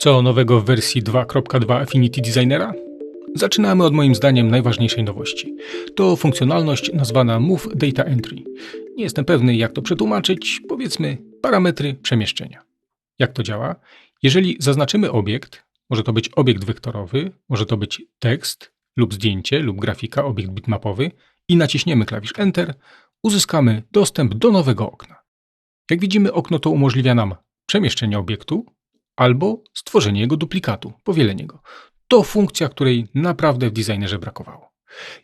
Co nowego w wersji 2.2 Affinity Designera? Zaczynamy od moim zdaniem najważniejszej nowości. To funkcjonalność nazwana Move Data Entry. Nie jestem pewny, jak to przetłumaczyć, powiedzmy parametry przemieszczenia. Jak to działa? Jeżeli zaznaczymy obiekt, może to być obiekt wektorowy, może to być tekst lub zdjęcie lub grafika, obiekt bitmapowy i naciśniemy klawisz Enter, uzyskamy dostęp do nowego okna. Jak widzimy, okno to umożliwia nam przemieszczenie obiektu albo stworzenie jego duplikatu, powielenie go. To funkcja, której naprawdę w designerze brakowało.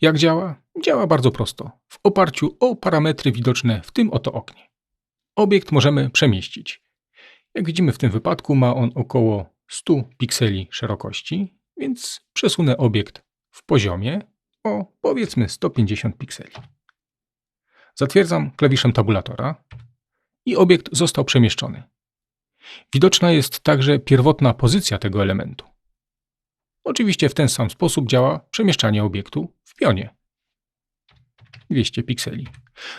Jak działa? Działa bardzo prosto, w oparciu o parametry widoczne w tym oto oknie. Obiekt możemy przemieścić. Jak widzimy w tym wypadku ma on około 100 pikseli szerokości, więc przesunę obiekt w poziomie o powiedzmy 150 pikseli. Zatwierdzam klawiszem tabulatora i obiekt został przemieszczony. Widoczna jest także pierwotna pozycja tego elementu. Oczywiście w ten sam sposób działa przemieszczanie obiektu w pionie. 200 pikseli.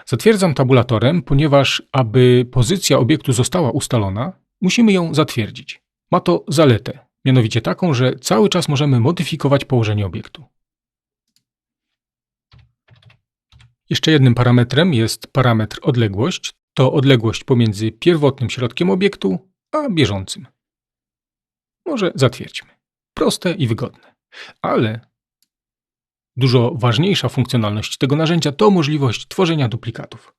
Zatwierdzam tabulatorem, ponieważ aby pozycja obiektu została ustalona, musimy ją zatwierdzić. Ma to zaletę, mianowicie taką, że cały czas możemy modyfikować położenie obiektu. Jeszcze jednym parametrem jest parametr odległość. To odległość pomiędzy pierwotnym środkiem obiektu a bieżącym. Może zatwierdźmy. Proste i wygodne. Ale dużo ważniejsza funkcjonalność tego narzędzia to możliwość tworzenia duplikatów.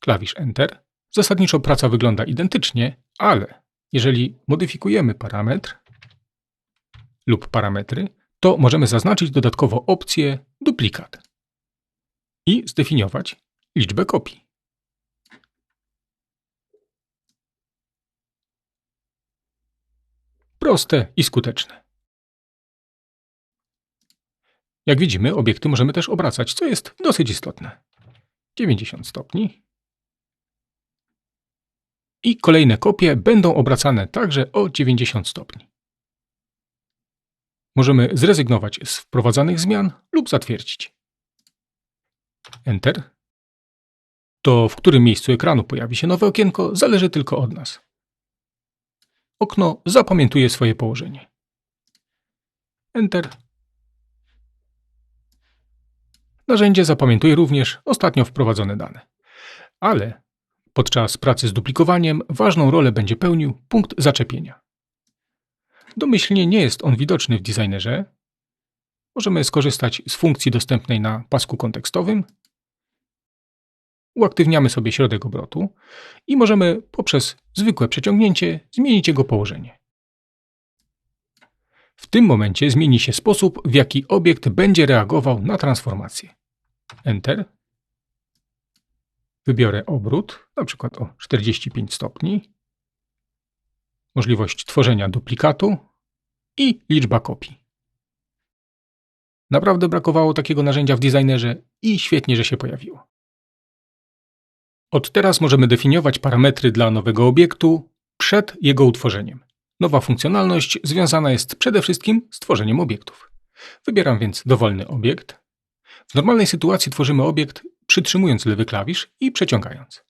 Klawisz Enter. Zasadniczo praca wygląda identycznie, ale jeżeli modyfikujemy parametr lub parametry, to możemy zaznaczyć dodatkowo opcję duplikat i zdefiniować liczbę kopii. Proste i skuteczne. Jak widzimy, obiekty możemy też obracać, co jest dosyć istotne. 90 stopni. I kolejne kopie będą obracane także o 90 stopni. Możemy zrezygnować z wprowadzanych zmian lub zatwierdzić. Enter. To w którym miejscu ekranu pojawi się nowe okienko zależy tylko od nas. Okno zapamiętuje swoje położenie. Enter. Narzędzie zapamiętuje również ostatnio wprowadzone dane. Ale podczas pracy z duplikowaniem ważną rolę będzie pełnił punkt zaczepienia. Domyślnie nie jest on widoczny w designerze. Możemy skorzystać z funkcji dostępnej na pasku kontekstowym uaktywniamy sobie środek obrotu i możemy poprzez zwykłe przeciągnięcie zmienić jego położenie. W tym momencie zmieni się sposób, w jaki obiekt będzie reagował na transformację. Enter. Wybiorę obrót, na przykład o 45 stopni, możliwość tworzenia duplikatu i liczba kopii. Naprawdę brakowało takiego narzędzia w designerze i świetnie, że się pojawiło. Od teraz możemy definiować parametry dla nowego obiektu przed jego utworzeniem. Nowa funkcjonalność związana jest przede wszystkim z tworzeniem obiektów. Wybieram więc dowolny obiekt. W normalnej sytuacji tworzymy obiekt przytrzymując lewy klawisz i przeciągając.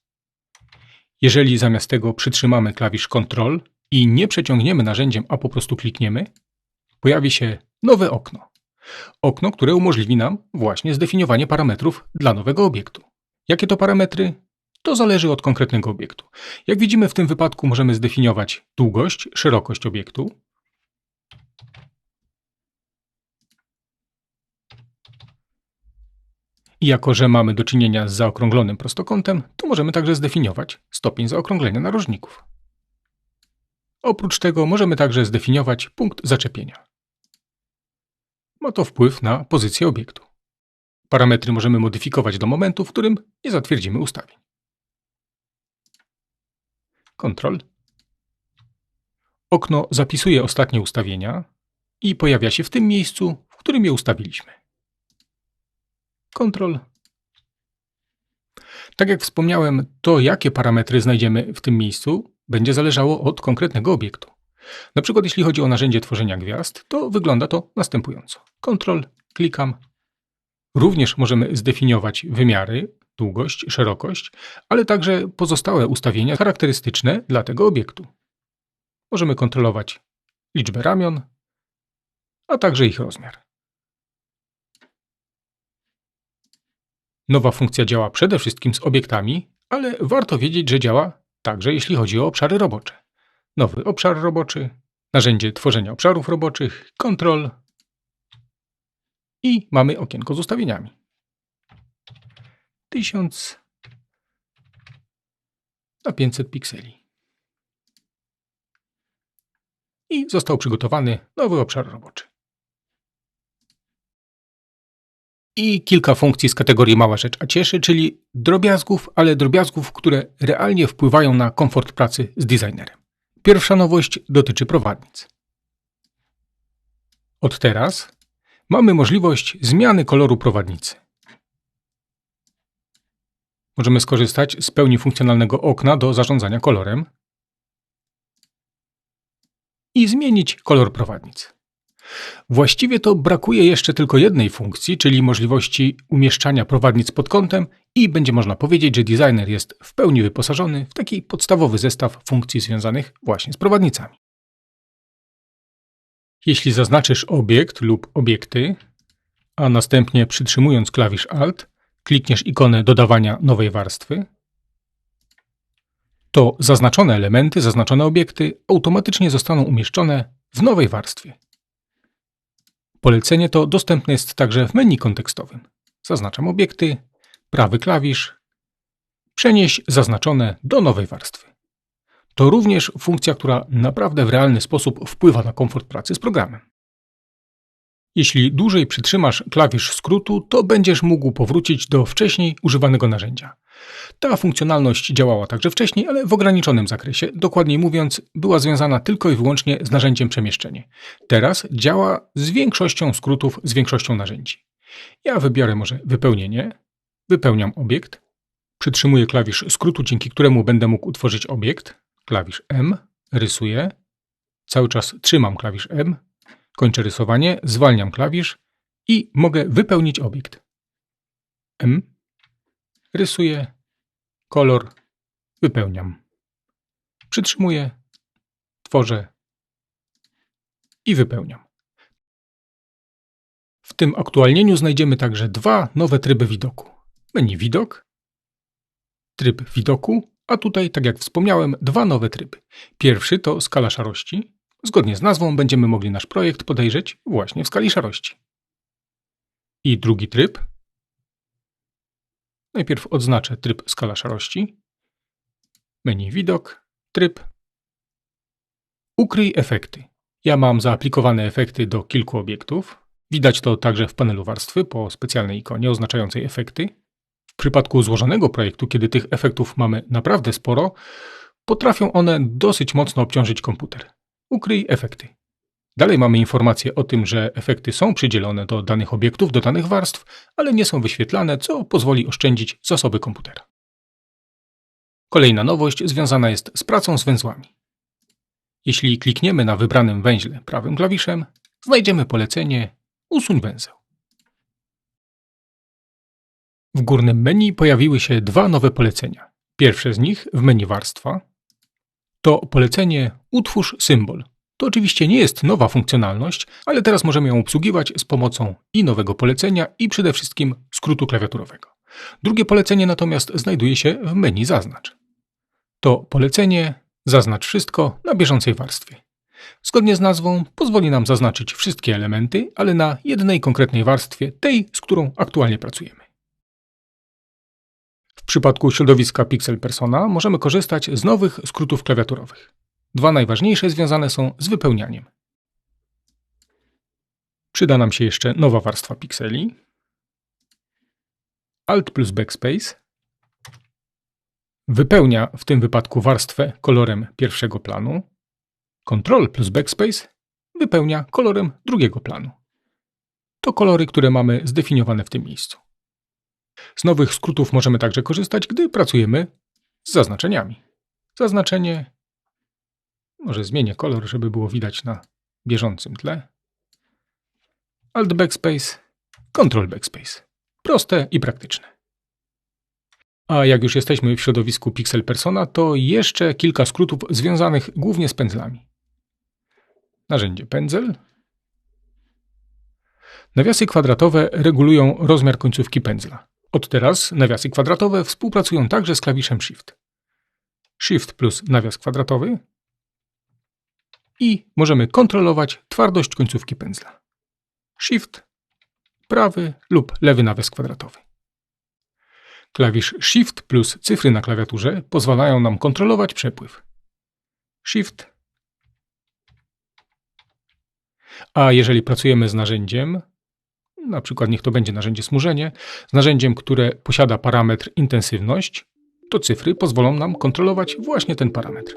Jeżeli zamiast tego przytrzymamy klawisz Ctrl i nie przeciągniemy narzędziem, a po prostu klikniemy, pojawi się nowe okno. Okno, które umożliwi nam właśnie zdefiniowanie parametrów dla nowego obiektu. Jakie to parametry? To zależy od konkretnego obiektu. Jak widzimy w tym wypadku możemy zdefiniować długość, szerokość obiektu. I jako, że mamy do czynienia z zaokrąglonym prostokątem, to możemy także zdefiniować stopień zaokrąglenia narożników. Oprócz tego możemy także zdefiniować punkt zaczepienia. Ma to wpływ na pozycję obiektu. Parametry możemy modyfikować do momentu, w którym nie zatwierdzimy ustawień. Ctrl. Okno zapisuje ostatnie ustawienia i pojawia się w tym miejscu, w którym je ustawiliśmy. Ctrl. Tak jak wspomniałem, to jakie parametry znajdziemy w tym miejscu będzie zależało od konkretnego obiektu. Na przykład jeśli chodzi o narzędzie tworzenia gwiazd, to wygląda to następująco. Ctrl, klikam. Również możemy zdefiniować wymiary, długość, szerokość, ale także pozostałe ustawienia charakterystyczne dla tego obiektu. Możemy kontrolować liczbę ramion, a także ich rozmiar. Nowa funkcja działa przede wszystkim z obiektami, ale warto wiedzieć, że działa także jeśli chodzi o obszary robocze. Nowy obszar roboczy, narzędzie tworzenia obszarów roboczych, kontrol i mamy okienko z ustawieniami. 1000 na 500 pikseli. I został przygotowany nowy obszar roboczy. I kilka funkcji z kategorii mała rzecz a cieszy, czyli drobiazgów, ale drobiazgów, które realnie wpływają na komfort pracy z designerem. Pierwsza nowość dotyczy prowadnic. Od teraz mamy możliwość zmiany koloru prowadnicy. Możemy skorzystać z pełni funkcjonalnego okna do zarządzania kolorem i zmienić kolor prowadnic. Właściwie to brakuje jeszcze tylko jednej funkcji, czyli możliwości umieszczania prowadnic pod kątem i będzie można powiedzieć, że designer jest w pełni wyposażony w taki podstawowy zestaw funkcji związanych właśnie z prowadnicami. Jeśli zaznaczysz obiekt lub obiekty, a następnie przytrzymując klawisz Alt, klikniesz ikonę dodawania nowej warstwy, to zaznaczone elementy, zaznaczone obiekty automatycznie zostaną umieszczone w nowej warstwie. Polecenie to dostępne jest także w menu kontekstowym. Zaznaczam obiekty, prawy klawisz, przenieś zaznaczone do nowej warstwy. To również funkcja, która naprawdę w realny sposób wpływa na komfort pracy z programem. Jeśli dłużej przytrzymasz klawisz skrótu, to będziesz mógł powrócić do wcześniej używanego narzędzia. Ta funkcjonalność działała także wcześniej, ale w ograniczonym zakresie. Dokładniej mówiąc, była związana tylko i wyłącznie z narzędziem przemieszczenie. Teraz działa z większością skrótów, z większością narzędzi. Ja wybiorę może wypełnienie, wypełniam obiekt, przytrzymuję klawisz skrótu, dzięki któremu będę mógł utworzyć obiekt, klawisz M, rysuję, cały czas trzymam klawisz M, kończę rysowanie, zwalniam klawisz i mogę wypełnić obiekt. M, rysuję, kolor, wypełniam. Przytrzymuję, tworzę i wypełniam. W tym aktualnieniu znajdziemy także dwa nowe tryby widoku. Menu widok, tryb widoku, a tutaj, tak jak wspomniałem, dwa nowe tryby. Pierwszy to skala szarości. Zgodnie z nazwą będziemy mogli nasz projekt podejrzeć właśnie w skali szarości. I drugi tryb Najpierw odznaczę tryb skala szarości, menu widok, tryb, ukryj efekty. Ja mam zaaplikowane efekty do kilku obiektów. Widać to także w panelu warstwy po specjalnej ikonie oznaczającej efekty. W przypadku złożonego projektu, kiedy tych efektów mamy naprawdę sporo, potrafią one dosyć mocno obciążyć komputer. Ukryj efekty. Dalej mamy informację o tym, że efekty są przydzielone do danych obiektów, do danych warstw, ale nie są wyświetlane, co pozwoli oszczędzić zasoby komputera. Kolejna nowość związana jest z pracą z węzłami. Jeśli klikniemy na wybranym węźle prawym klawiszem, znajdziemy polecenie Usuń węzeł. W górnym menu pojawiły się dwa nowe polecenia. Pierwsze z nich w menu warstwa to polecenie Utwórz symbol – to oczywiście nie jest nowa funkcjonalność, ale teraz możemy ją obsługiwać z pomocą i nowego polecenia, i przede wszystkim skrótu klawiaturowego. Drugie polecenie natomiast znajduje się w menu Zaznacz. To polecenie Zaznacz wszystko na bieżącej warstwie. Zgodnie z nazwą pozwoli nam zaznaczyć wszystkie elementy, ale na jednej konkretnej warstwie, tej, z którą aktualnie pracujemy. W przypadku środowiska Pixel Persona możemy korzystać z nowych skrótów klawiaturowych. Dwa najważniejsze związane są z wypełnianiem. Przyda nam się jeszcze nowa warstwa pikseli. Alt plus Backspace wypełnia w tym wypadku warstwę kolorem pierwszego planu. Ctrl plus Backspace wypełnia kolorem drugiego planu. To kolory, które mamy zdefiniowane w tym miejscu. Z nowych skrótów możemy także korzystać, gdy pracujemy z zaznaczeniami. Zaznaczenie może zmienię kolor, żeby było widać na bieżącym tle. Alt Backspace, Ctrl Backspace. Proste i praktyczne. A jak już jesteśmy w środowisku Pixel Persona, to jeszcze kilka skrótów związanych głównie z pędzlami. narzędzie pędzel. Nawiasy kwadratowe regulują rozmiar końcówki pędzla. Od teraz nawiasy kwadratowe współpracują także z klawiszem Shift. Shift plus nawias kwadratowy i możemy kontrolować twardość końcówki pędzla. Shift, prawy lub lewy nawias kwadratowy. Klawisz Shift plus cyfry na klawiaturze pozwalają nam kontrolować przepływ. Shift. A jeżeli pracujemy z narzędziem, na przykład niech to będzie narzędzie smużenie, z narzędziem, które posiada parametr intensywność, to cyfry pozwolą nam kontrolować właśnie ten parametr.